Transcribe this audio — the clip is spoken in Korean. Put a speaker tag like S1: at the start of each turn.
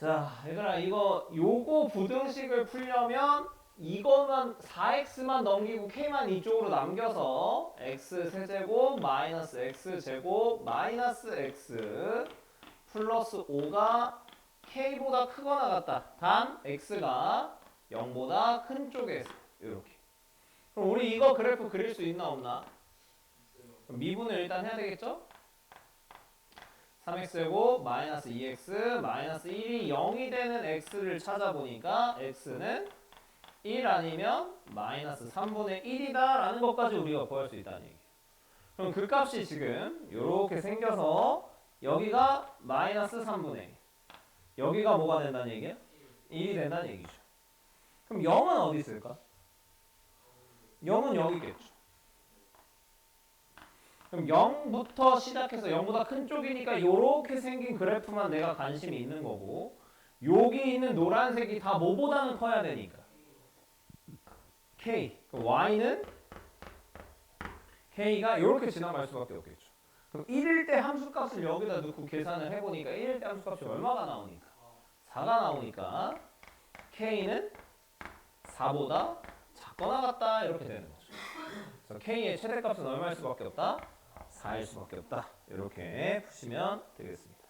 S1: 자, 얘들아 이거 요거 부등식을 풀려면 이거만 4x만 넘기고 k만 이쪽으로 남겨서 x 세제곱 마이너스 x 제곱 마이너스 x 플러스 5가 k보다 크거나 같다. 단 x가 0보다 큰 쪽에 있어. 이렇게. 그럼 우리 이거 그래프 그릴 수 있나 없나? 미분을 일단 해야 되겠죠? 3x제곱 마이너스 2x 마이너스 1이 0이 되는 x를 찾아보니까 x는 1 아니면 마이너스 3분의 1이다 라는 것까지 우리가 구할 수 있다는 얘기예요. 그럼 그 값이 지금 이렇게 생겨서 여기가 마이너스 3분의 1 여기가 뭐가 된다는 얘기예요? 1이 된다는 얘기죠. 그럼 0은 어디 있을까? 0은 여기 있겠죠. 그럼 0부터 시작해서 0보다 큰 쪽이니까 이렇게 생긴 그래프만 내가 관심이 있는 거고 여기 있는 노란색이 다 뭐보다는 커야 되니까 k 그럼 y는 k가 이렇게 지나갈 수밖에 없겠죠. 그럼 1일 때 함수값을 여기다 넣고 계산을 해보니까 1일 때 함수값이 얼마가 나오니까 4가 나오니까 k는 4보다 작거나 같다 이렇게 되는 거죠. 그래서 k의 최대값은 얼마일 수밖에 없다? 4일 수밖에 없다. 이렇게 푸시면 되겠습니다.